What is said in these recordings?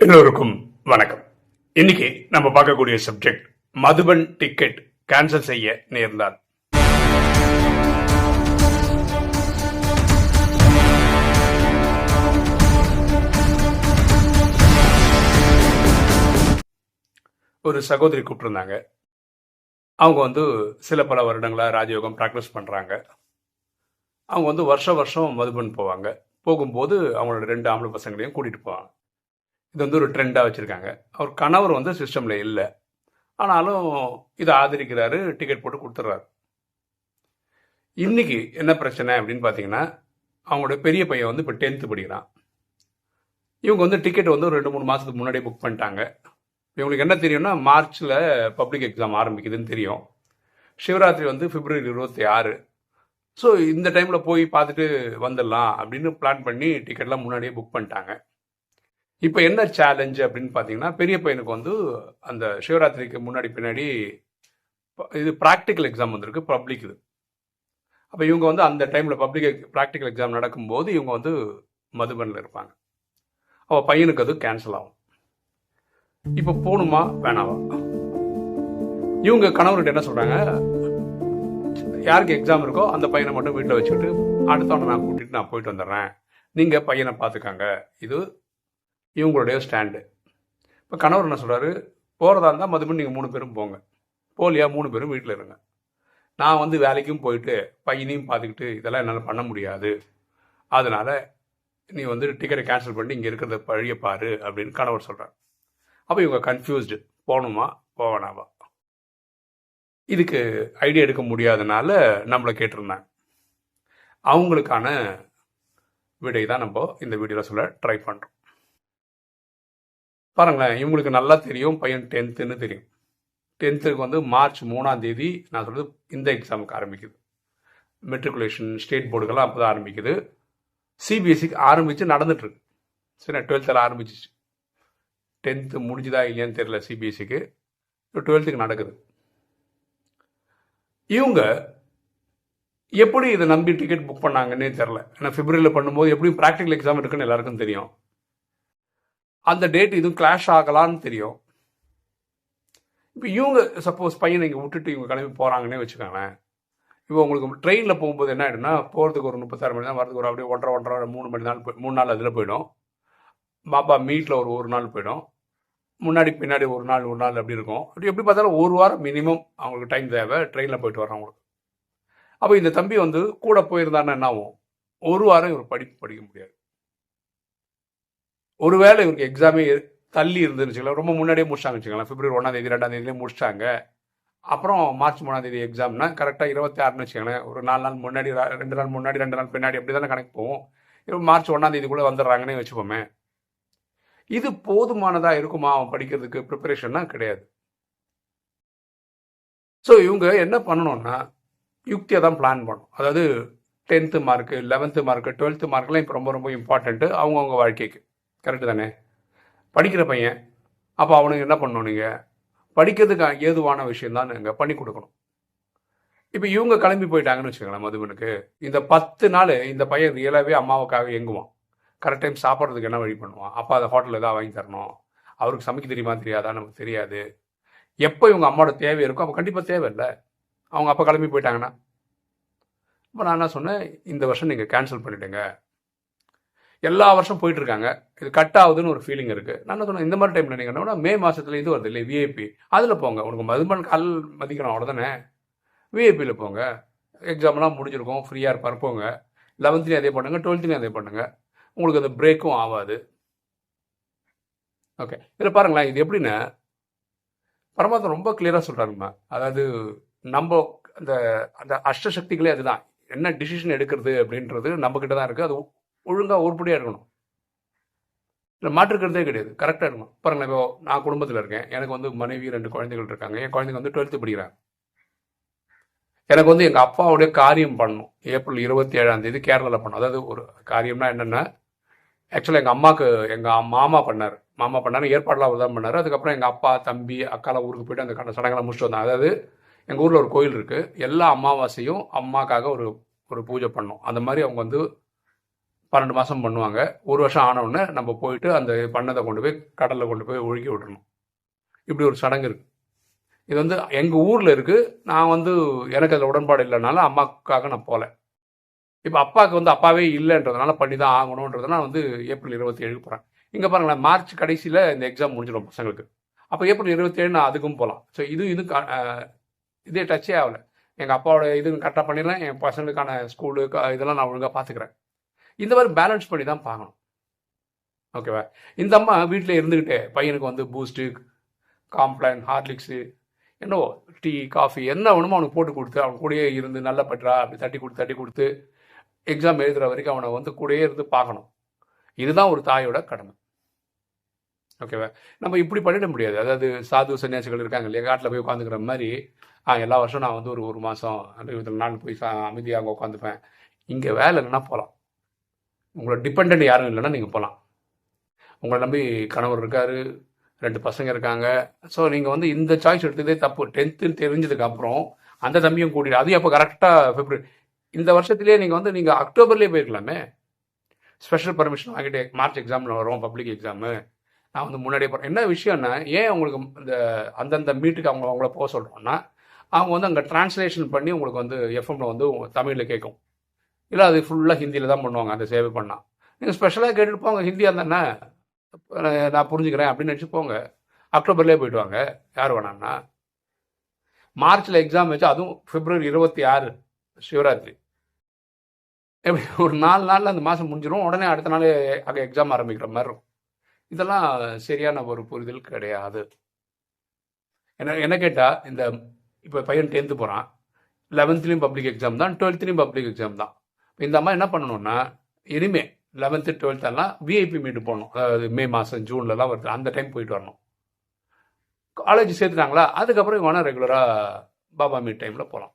எல்லோருக்கும் வணக்கம். இன்னைக்கு நம்ம பார்க்கக்கூடிய சப்ஜெக்ட் மதுபன் டிக்கெட் கேன்சல் செய்ய நேர்ந்தால். ஒரு சகோதரி கூப்பிட்டுருந்தாங்க. அவங்க வந்து சில பல வருடங்களாக ராஜயோகம் ப்ராக்டிஸ் பண்ணுறாங்க அவங்க வந்து வருஷம் வருஷம் மதுபன் போவாங்க. போகும்போது அவங்களோட ரெண்டு ஆம்பளை பசங்களையும் கூட்டிகிட்டு போவாங்க. இது வந்து ஒரு ட்ரெண்டாக வச்சுருக்காங்க. அவர் கணவர் வந்து சிஸ்டமில் இல்லை. ஆனாலும் இதை ஆதரிக்கிறாரு டிக்கெட் போட்டு கொடுத்துட்றாரு இன்றைக்கி என்ன பிரச்சனை அப்படின்னு பார்த்தீங்கன்னா அவங்களோட பெரிய பையன் வந்து இப்போ டென்த்து படிக்கிறான். இவங்க வந்து டிக்கெட் வந்து ஒரு ரெண்டு மூணு மாதத்துக்கு முன்னாடியே புக் பண்ணிட்டாங்க. இவங்களுக்கு என்ன தெரியும்னா மார்ச்சில் பப்ளிக் எக்ஸாம் ஆரம்பிக்குதுன்னு தெரியும். சிவராத்திரி வந்து பிப்ரவரி இருபத்தி ஆறு. ஸோ இந்த டைமில் போய் பார்த்துட்டு வந்துடலாம் அப்படின்னு பிளான் பண்ணி டிக்கெட்லாம் முன்னாடியே புக் பண்ணிட்டாங்க. இப்போ என்ன சேலஞ்சு அப்படின்னு பார்த்தீங்கன்னா பெரிய பையனுக்கு வந்து அந்த சிவராத்திரிக்கு முன்னாடி பின்னாடி ப- இது ப்ராக்டிக்கல் எக்ஸாம் வந்திருக்கு பப்ளிக் இது. அப்போ இவங்க வந்து அந்த டைமில் பப்ளிக் ப்ராக்டிக்கல் எக்ஸாம் நடக்கும்போது இவங்க வந்து மதுபனில் இருப்பாங்க. அவள் பையனுக்கு அது கேன்சல் ஆகும். இப்போ போகணுமா வேணாவா? இவங்க கணவர்கிட்ட என்ன சொல்கிறாங்க யாருக்கு எக்ஸாம் இருக்கோ அந்த பையனை மட்டும் வீட்டில் வச்சுக்கிட்டு அடுத்தவனை நான் கூட்டிகிட்டு நான் போயிட்டு வந்துடுறேன். நீங்கள் பையனை பார்த்துக்காங்க. இது இவங்களுடைய ஸ்டாண்டு இப்போ கணவர் என்ன சொல்கிறாரு போகிறதா இருந்தால் மதுபன் நீங்கள் மூணு பேரும் போங்க. போலியா மூணு பேரும் வீட்டில் இருங்க. நான் வந்து வேலைக்கும் போயிட்டு பையனையும் பார்த்துக்கிட்டு இதெல்லாம் என்னால் பண்ண முடியாது. அதனால் நீ வந்து டிக்கெட்டை கேன்சல் பண்ணி இங்கே இருக்கிறத பழிய பாரு அப்படின்னு கணவர் சொல்கிறார் அப்போ இவங்க கன்ஃபியூஸ்டு போகணுமா? போவேணாவா இதுக்கு ஐடியா எடுக்க முடியாதனால நம்மளை கேட்டிருந்தாங்க. அவங்களுக்கான விடை தான் நம்ம இந்த வீடியோவில் சொல்ல ட்ரை பண்ணுறோம் பாருங்களேன் இவங்களுக்கு நல்லா தெரியும் பையன் டென்த்துன்னு தெரியும். டென்த்துக்கு வந்து மார்ச் மூணாம் தேதி நான் சொல்றது இந்த எக்ஸாமுக்கு ஆரம்பிக்குது. மெட்ரிகுலேஷன் ஸ்டேட் போர்டுக்கெல்லாம் அப்போ தான் ஆரம்பிக்குது. சிபிஎஸ்சிக்கு ஆரம்பித்து நடந்துட்டுருக்கு. சரி டுவெல்த்தில் ஆரம்பிச்சிச்சு. டென்த்து முடிஞ்சுதா இல்லையான்னு தெரியல சிபிஎஸ்சிக்கு டுவெல்த்துக்கு நடக்குது. இவங்க எப்படி இதை நம்பி டிக்கெட் புக் பண்ணாங்கன்னே தெரில ஏன்னா பிப்ரவரியில் பண்ணும்போது எப்படியும் ப்ராக்டிக்கல் எக்ஸாம் இருக்குன்னு எல்லாருக்கும் தெரியும். அந்த டேட் இதுவும் கிளாஷ் ஆகலான்னு தெரியும். இப்போ இவங்க சப்போஸ் பையனை இங்கே விட்டுட்டு இவங்க கிளம்பி போகிறாங்கன்னே வச்சுக்கோங்களேன். இப்போ உங்களுக்கு ட்ரெயினில் போகும்போது என்ன ஆகிடும்னா போகிறதுக்கு ஒரு முப்பத்தாறு மணி தான் வரதுக்கு ஒரு அப்படியே ஒன்றரை ஒன்றரை மூணு மணி நாள் மூணு நாள் அதில் போயிடும். பாப்பா மீட்டில் ஒரு ஒரு நாள் போயிடும். முன்னாடி பின்னாடி ஒரு நாள் ஒரு நாள் அப்படி இருக்கும். அப்படி எப்படி பார்த்தாலும் ஒரு வாரம் மினிமம் அவங்களுக்கு டைம் தேவை ட்ரெயினில் போயிட்டு வரவங்களுக்கு அப்போ இந்த தம்பி வந்து கூட போயிருந்தான்னா என்ன ஆகும்? ஒரு வாரம் இவர் படிப்பு படிக்க முடியாது. ஒருவேளை இவருக்கு எக்ஸாமே தள்ளி இருந்துச்சுங்களா ரொம்ப முன்னாடியே முடிச்சாங்க வச்சுக்கலாம் பிப்ரவரி ஒன்றாம் தேதி ரெண்டாம் தேதியிலே முடிச்சிட்டாங்க அப்புறம் மார்ச் மூணாம் தேதி எக்ஸாம்னா கரெக்டாக இருபத்தி ஆறுன்னு வச்சுக்கோங்களேன். ஒரு நாலு நாள் முன்னாடி ரெண்டு நாள் முன்னாடி ரெண்டு நாள் பின்னாடி அப்படி தானே கணக்கு போவோம் இப்போ மார்ச் ஒன்றாம் தேதிக்குள்ளே வந்துடுறாங்கன்னே வச்சுப்போமே. இது போதுமானதாக இருக்குமா அவன் படிக்கிறதுக்கு? ப்ரிப்பரேஷன்னா கிடையாது. ஸோ இவங்க என்ன பண்ணணும்னா யுக்தியை தான் பிளான் பண்ணும் அதாவது tenth mark eleventh mark twelfth மார்க்லாம் இப்போ ரொம்ப ரொம்ப இம்பார்ட்டண்ட்டு அவங்கவுங்க வாழ்க்கைக்கு. கரெக்டு தானே? படிக்கிற பையன் அப்போ அவனுக்கு என்ன பண்ணணும் நீங்கள் படிக்கிறதுக்கு ஏதுவான விஷயம்தான் நீங்கள் பண்ணி கொடுக்கணும். இப்போ இவங்க கிளம்பி போயிட்டாங்கன்னு வச்சுக்கோங்களேன் மதுபனுக்கு. இந்த பத்து நாள் இந்த பையன் ரியலாகவே அம்மாவுக்காக எங்குவான் கரெக்ட் டைம் சாப்பிட்றதுக்கு என்ன வழி பண்ணுவான்? அப்பா அதை ஹோட்டலில் தான் வாங்கி தரணும். அவருக்கு சமைக்க தெரியுமா தெரியாதா? நமக்கு தெரியாது. எப்போ இவங்க அம்மாவோட தேவை இருக்கோ அப்போ கண்டிப்பாக தேவை இல்லை. அவங்க அப்போ கிளம்பி போயிட்டாங்கன்னா. இப்போ நான் என்ன சொன்னேன் இந்த வருஷம் நீங்கள் கேன்சல் பண்ணிவிடுங்க எல்லா வருஷம் போயிட்டு இருக்காங்க இது கட் ஆகுதுன்னு ஒரு ஃபீலிங் இருக்கு. நான் என்ன சொன்னேன் இந்த மாதிரி டைம்ல நீங்க என்ன மே மாசத்துல இது வருது இல்லை விஐபி அதுல போங்க. உனக்கு மதுமன் கால் மதிக்கணும் அவ்வளோதானே விஐபியில் போங்க. எக்ஸாம்லாம் முடிஞ்சிருக்கும் ஃப்ரீயாக இருப்பார் போங்க. லெவன்த்லேயும் அதே பண்ணுங்க டுவெல்த்லேயும் அதே பண்ணுங்க. உங்களுக்கு அந்த பிரேக்கும் ஆகாது. ஓகே இதில் பாருங்களேன் இது எப்படின்னா பரமாத்மா ரொம்ப கிளியராக சொல்கிறாருமா அதாவது நம்ம அந்த அந்த அஷ்டசக்திகளே அதுதான். என்ன டிசிஷன் எடுக்கிறது அப்படின்றது நம்மக்கிட்ட தான் இருக்குது அது ஒழுங்காக உருப்படியாக இருக்கணும். இல்லை மாற்றுக்கிறதே கிடையாது. கரெக்டாக இருக்கணும். பாருங்களேன் இப்போ நான் குடும்பத்தில் இருக்கேன். எனக்கு வந்து மனைவி ரெண்டு குழந்தைகள் இருக்காங்க. என் குழந்தைங்க வந்து டுவெல்த்து படிக்கிறாங்க. எனக்கு வந்து எங்கள் அப்பாவுடைய காரியம் பண்ணணும். ஏப்ரல் இருபத்தி ஏழாம் தேதி கேரளாவில் பண்ணணும். அதாவது ஒரு காரியம்னா என்னென்னா ஆக்சுவலாக எங்கள் அம்மாவுக்கு எங்கள் மாமா பண்ணார். மாமா பண்ணார் ஏற்பாடெலாம் அவர் தான் பண்ணார். அதுக்கப்புறம் எங்கள் அப்பா தம்பி அக்காலாம் ஊருக்கு போயிட்டு அந்த கண்ட சடங்கெல்லாம் முடிச்சுட்டு வந்தாங்க. அதாவது எங்கள் ஊரில் ஒரு கோயில் இருக்குது எல்லா அமாவாசையும் அம்மாக்காக ஒரு ஒரு பூஜை பண்ணோம் அந்த மாதிரி அவங்க வந்து பன்னெண்டு மாதம் பண்ணுவாங்க. ஒரு வருஷம் ஆனவுடனே நம்ம போயிட்டு அந்த பண்ணதை கொண்டு போய் கடலில் கொண்டு போய் ஒழுக்கி விடணும் இப்படி ஒரு சடங்கு இருக்குது இது வந்து எங்கள் ஊரில் இருக்குது நான் வந்து எனக்கு அதில் உடன்பாடு இல்லைனாலும் அம்மாவுக்காக நான் போகல இப்போ அப்பாவுக்கு வந்து அப்பாவே இல்லைன்றதுனால பண்ணி தான் ஆகணுன்றதுனால வந்து ஏப்ரல் இருபத்தி ஏழுக்கு போகிறேன் இங்கே பாருங்களேன் மார்ச் கடைசியில் இந்த எக்ஸாம் முடிஞ்சிடும் பசங்களுக்கு. அப்போ ஏப்ரல் இருபத்தேழு நான் அதுக்கும் போகலாம் ஸோ இது இது இதே டச்சே ஆகலை. எங்கள் அப்பாவோட இது கரெக்டாக பண்ணிடுறேன். என் பசங்களுக்கான ஸ்கூலு இதெல்லாம் நான் ஒழுங்காக பார்த்துக்கிறேன் இந்த மாதிரி பேலன்ஸ் பண்ணி தான் பார்க்கணும் ஓகேவா இந்த அம்மா வீட்டில் இருந்துக்கிட்டே பையனுக்கு வந்து பூஸ்ட்டு காம்ப்ளான் ஹார்லிக்ஸு என்னவோ டீ காஃபி என்ன வேணுமோ அவனுக்கு போட்டு கொடுத்து அவன் கூடயே இருந்து நல்லா பற்றா அப்படி தட்டி கொடுத்து தட்டி கொடுத்து எக்ஸாம் எழுதுகிற வரைக்கும் அவனை வந்து கூடயே இருந்து பார்க்கணும். இதுதான் ஒரு தாயோட கடமை. ஓகேவா நம்ம இப்படி பண்ணிட முடியாது. அதாவது சாது சன்னியாசிகள் இருக்காங்க இல்லையா? காட்டில் போய் உட்காந்துக்கிற மாதிரி ஆ எல்லா வருஷம் நான் வந்து ஒரு ஒரு மாதம் இருபத்தி நாள் போய் சா அமைதியாக அங்கே உட்காந்துப்பேன் இங்கே வேலை இல்லைன்னா போகலாம் உங்களை டிபெண்ட் யாரும் இல்லைன்னா நீங்கள் போகலாம் உங்களை நம்பி கணவர் இருக்கார் ரெண்டு பசங்க இருக்காங்க. ஸோ நீங்கள் வந்து இந்த சாய்ஸ் எடுத்ததே தப்பு. டென்த்துன்னு தெரிஞ்சதுக்கு அப்புறம் அந்த தம்பியும் கூட்டிட்டு அதுவும் அப்போ கரெக்டாக பிப்ரவரி இந்த வருஷத்துலேயே நீங்கள் வந்து நீங்கள் அக்டோபர்லேயே போயிருக்கலாமே. ஸ்பெஷல் பர்மிஷன் வாங்கிட்டு மார்ச் எக்ஸாமில் வரும் பப்ளிக் எக்ஸாமு நான் வந்து முன்னாடியே போகிறேன் என்ன விஷயம்னா ஏன் உங்களுக்கு இந்த அந்தந்த மீட்டுக்கு அவங்க அவங்கள போக சொல்கிறோன்னா அவங்க வந்து அங்கே டிரான்ஸ்லேஷன் பண்ணி உங்களுக்கு வந்து எஃப்எம்ல வந்து தமிழில் கேட்கும். இல்லை அது ஃபுல்லாக ஹிந்தியில் தான் பண்ணுவாங்க அந்த சேவை பண்ணால் நீங்கள் ஸ்பெஷலாக கேட்டுட்டு போங்க ஹிந்தியாக இருந்தானே நான் புரிஞ்சுக்கிறேன் அப்படின்னு நினச்சி போங்க. அக்டோபர்லேயே போயிட்டு வாங்க யார் வேணாம்னா மார்ச்சில் எக்ஸாம் வச்சு அதுவும் பிப்ரவரி இருபத்தி ஆறு சிவராத்திரி. எப்படி ஒரு நாலு நாளில் அந்த மாதம் முடிஞ்சிடும் உடனே அடுத்த நாள் அங்கே எக்ஸாம் ஆரம்பிக்கிற மாதிரி இருக்கும். இதெல்லாம் சரியான ஒரு புரிதல் கிடையாது. என்ன என்ன கேட்டால் இந்த இப்போ பையன் டென்த்து போகிறான் லெவன்த்துலேயும் பப்ளிக் எக்ஸாம் தான் டுவெல்த்லேயும் பப்ளிக் எக்ஸாம் தான். இந்த அம்மா என்ன பண்ணணும்னா இனிமே லெவன்த்து டுவெல்த்தெல்லாம் விஐபி மீட்டு போகணும் அதாவது மே மாதம் ஜூன்லலாம் வருது. அந்த டைம் போயிட்டு வரணும். காலேஜ் சேர்த்துட்டாங்களா? அதுக்கப்புறம் இவங்க ரெகுலராக பாபா மீட் டைமில் போகலாம்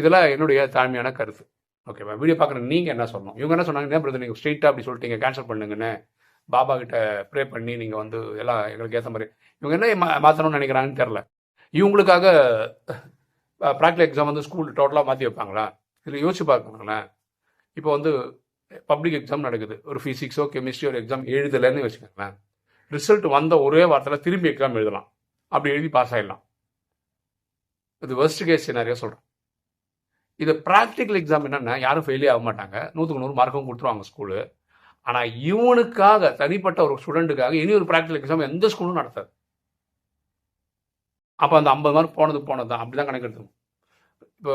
இதெல்லாம் என்னுடைய தாழ்மையான கருத்து. ஓகேவா வீடியோ பார்க்குற நீங்கள் என்ன சொல்லணும்? இவங்க என்ன சொன்னாங்க என்ன பிரதர் நீங்கள் ஸ்ட்ரெயிட்டாக அப்படி சொல்லிட்டீங்க. கேன்சல் பண்ணுங்கன்னு. பாபா கிட்ட ப்ரே பண்ணி நீங்கள் வந்து எல்லாம் எங்களுக்கு ஏற்ற மாதிரி. இவங்க என்ன மா மாற்றணும்னு நினைக்கிறாங்கன்னு தெரில இவங்களுக்காக ப்ராக்டிகல் எக்ஸாம் வந்து ஸ்கூல் டோட்டலாக மாற்றி வைப்பாங்களா? இதில் யோசிச்சு பார்க்கணுங்களேன் இப்போ வந்து பப்ளிக் எக்ஸாம் நடக்குது. ஒரு ஃபிசிக்ஸோ கெமிஸ்ட்ரியோ ஒரு எக்ஸாம் எழுதலைன்னு வச்சுக்கோங்களேன். ரிசல்ட் வந்த ஒரே வாரத்தில் திரும்பி எக்ஸாம் எழுதலாம். அப்படி எழுதி பாஸ் ஆகிடலாம் இது worst கேஸ் சினாரியா சொல்கிறேன் இது ப்ராக்டிக்கல் எக்ஸாம் என்னென்னா யாரும் ஃபெயிலே ஆக மாட்டாங்க. நூற்றுக்கு நூறு மார்க்கும் கொடுத்துருவாங்க ஸ்கூலு ஆனால் இவனுக்காக தனிப்பட்ட ஒரு ஸ்டூடெண்ட்டுக்காக இனி ஒரு ப்ராக்டிக்கல் எக்ஸாம் எந்த ஸ்கூலும் நடத்தாது. அப்போ அந்த ஐம்பது மார்க் போனது போனது தான். அப்படி தான் கணக்கு எடுத்துக்கணும் இப்போ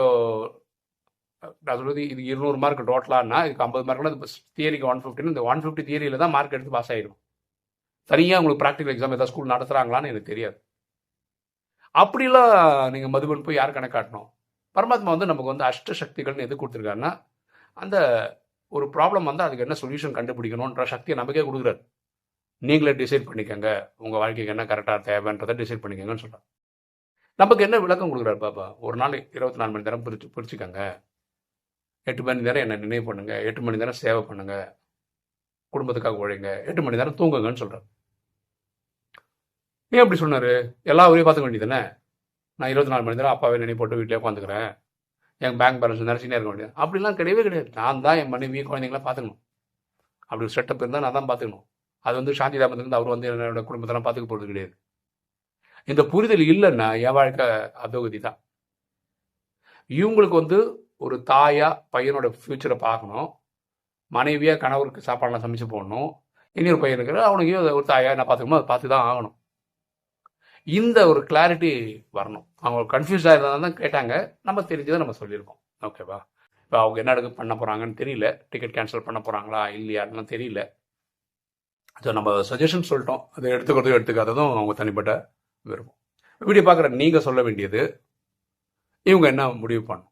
நான் சொல்றது இது இருநூறு மார்க் டோட்டலானா இதுக்கு ஐம்பது மார்க்னா தியரிக்கு ஒன் ஃபிஃப்டின்னு இந்த ஒன் ஃபிஃப்டி தியரியில் தான் மார்க் எடுத்து பாஸ் ஆயிடும் தனியாக உங்களுக்கு ப்ராக்டிக்கல் எக்ஸாம் ஏதாவது ஸ்கூல் நடத்துகிறாங்களான்னு எனக்கு தெரியாது. அப்படிலாம் நீங்கள் மதுபன் போய் யார் கணக்காட்டணும் பரமாத்மா வந்து நமக்கு வந்து அஷ்ட சக்திகள்னு எது கொடுத்துருக்காருன்னா அந்த ஒரு ப்ராப்ளம் வந்து அதுக்கு என்ன சொல்யூஷன் கண்டுபிடிக்கணுன்ற சக்தியை நமக்கே கொடுக்குறாரு. நீங்களே டிசைட் பண்ணிக்கோங்க. உங்கள் வாழ்க்கைக்கு என்ன கரெக்டாக தேவைன்றதை டிசைட் பண்ணிக்கங்கன்னு சொல்கிறார் நமக்கு என்ன விளக்கம் கொடுக்குறாரு பாப்பா? ஒரு நாள் இருபத்தி நாலு மணி நேரம் பிரிச்சு பிரிச்சுக்கோங்க. எட்டு மணி நேரம் என்னை நினைவு பண்ணுங்க. எட்டு மணி நேரம் சேவை பண்ணுங்க. குடும்பத்துக்காக உழைங்க. எட்டு மணி நேரம் தூங்குங்கன்னு சொல்கிறேன் ஏன் அப்படி சொன்னார்? எல்லா ஊரையும் பார்த்துக்க வேண்டியதுதானே? நான் இருபத்தி நாலு மணி நேரம் அப்பாவே நினைவு போட்டு வீட்டிலே உட்காந்துக்கிறேன். என் பேங்க் பேலன்ஸ் நினச்சினே இருக்க வேண்டியது. அப்படிலாம் கிடையவே கிடையாது. நான் தான் என் மனைவி குழந்தைங்களாம் பார்த்துக்கணும். அப்படி ஒரு செட்டப் இருந்தால் நான் தான் பார்த்துக்கணும். அது வந்து சாந்தி தாமத்திலிருந்து அவர் வந்து என்னோட குடும்பத்தெல்லாம் பார்த்துக்க போகிறது கிடையாது. இந்த புரிதல் இல்லைன்னா என் வாழ்க்கை அதோகதி தான். இவங்களுக்கு வந்து ஒரு தாயாக பையனோட ஃப்யூச்சரை பார்க்கணும். மனைவியாக கணவருக்கு சாப்பாடெலாம் சமைச்சு போடணும். இனி ஒரு பையன் இருக்கிற அவனுக்கு ஒரு தாயாக என்ன பார்த்துக்கணும் அதை பார்த்து தான் ஆகணும். இந்த ஒரு கிளாரிட்டி வரணும். அவங்க கன்ஃபியூஸ் ஆயிருந்தா தான் கேட்டாங்க. நம்ம தெரிஞ்சதை நம்ம சொல்லியிருக்கோம். ஓகேவா இப்போ அவங்க என்ன எடுக்க பண்ண போகிறாங்கன்னு தெரியல. டிக்கெட் கேன்சல் பண்ண போகிறாங்களா இல்லையான்னு தெரியல. ஸோ நம்ம சஜஷன் சொல்லிட்டோம். அதை எடுத்துக்கிறதும் எடுத்துக்காததும் அவங்க தனிப்பட்ட விருப்பம். வீடியோ பார்க்குற நீங்கள் சொல்ல வேண்டியது இவங்க என்ன முடிவு பண்ணும்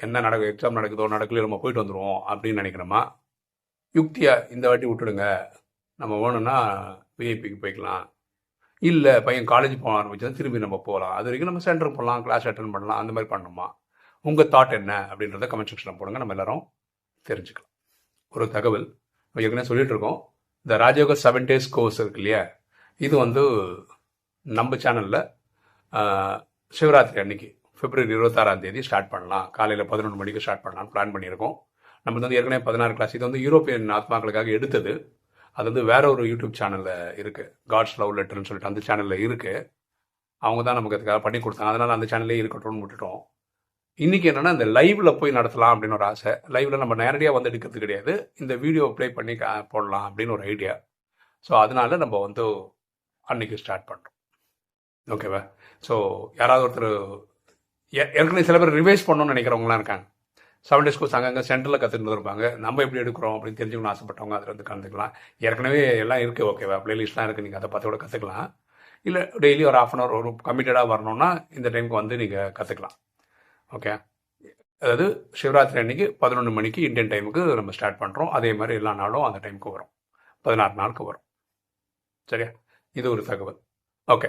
என்ன நடக்குது எக்ஸாம் நடக்குதோ நடக்கலையோ நம்ம போயிட்டு வந்துடுவோம் அப்படின்னு நினைக்கிறோமா? யுக்தியாக இந்த வாட்டி விட்டுடுங்க. நம்ம வேணும்னா விஐபிக்கு போய்க்கலாம். இல்லை பையன் காலேஜ் போக ஆரம்பிச்சா திரும்பி நம்ம போகலாம் அது வரைக்கும் நம்ம சென்டர் போகலாம் கிளாஸ் அட்டன் பண்ணலாம் அந்த மாதிரி பண்ணணுமா? உங்கள் தாட் என்ன? அப்படின்றத கமெண்ட் செக்ஷனில் போடுங்க. நம்ம எல்லாரும் தெரிஞ்சுக்கலாம். ஒரு தகவல். நம்ம ஏற்கனவே சொல்லிட்டு இருக்கோம். இந்த ராஜயோக செவன் டேஸ் கோர்ஸ் இருக்கு இல்லையா? இது வந்து நம்ம சேனலில் சிவராத்திரி அன்னைக்கு பிப்ரவரி இருபத்தாறாம் தேதி ஸ்டார்ட் பண்ணலாம். காலையில் பதினொன்று மணிக்கு ஸ்டார்ட் பண்ணலாம்னு பிளான் பண்ணியிருக்கோம். நம்ம வந்து ஏற்கனவே பதினாறு கிளாஸ் இது வந்து யூரோப்பியன் ஆத்மாக்களுக்காக எடுத்தது. அது வந்து வேற ஒரு யூடியூப் சேனலில் இருக்குது காட்ஸ் லவ் லெட்டர்னு சொல்லிட்டு அந்த சேனலில் இருக்குது அவங்க தான் நமக்கு அதுக்காக பண்ணி கொடுத்தாங்க. அதனால் அந்த சேனல்லே இருக்கட்டும்னு விட்டுட்டோம். இன்றைக்கி என்னென்னா இந்த லைவில் போய் நடத்தலாம் அப்படின்னு ஒரு ஆசை. லைவில் நம்ம நேரடியாக வந்து எடுக்கிறது கிடையாது. இந்த வீடியோ ப்ளே பண்ணி கா- போடலாம் அப்படின்னு ஒரு ஐடியா ஸோ அதனால நம்ம வந்து அன்னைக்கு ஸ்டார்ட் பண்ணுறோம் ஓகேவா ஸோ யாராவது ஒருத்தர் ஏற்கனவே சில பேர் ரிவைஸ் பண்ணணும்னு நினைக்கிறவங்களாம் இருக்காங்க. செவன் டேஸ் கோர்ஸ் அங்கங்கே சென்டரில் கற்றுட்டு இருப்பாங்க நம்ம எப்படி எடுக்கிறோம் அப்படின்னு தெரிஞ்சுக்கணும்னு ஆசைப்பட்டவங்க அதில் வந்து கலந்துக்கலாம். ஏற்கனவே எல்லாம் இருக்குது ஓகேவா ப்ளேலிஸ்ட்லாம் இருக்குது நீங்கள் அதை பார்த்து கூட கற்றுக்கலாம் இல்லை டெய்லி ஒரு ஆஃப் அன் ஹவர் ஒரு கமிட்டடாக வரணும்னா இந்த டைமுக்கு வந்து நீங்கள் கற்றுக்கலாம் ஓகே அதாவது சிவராத்திரி அன்னைக்கு பதினொன்று மணிக்கு இந்தியன் டைமுக்கு நம்ம ஸ்டார்ட் பண்ணுறோம் அதே மாதிரி எல்லா நாளும் அந்த டைமுக்கு வரும். பதினாறு நாளுக்கு வரும். சரியா? இது ஒரு தகவல். ஓகே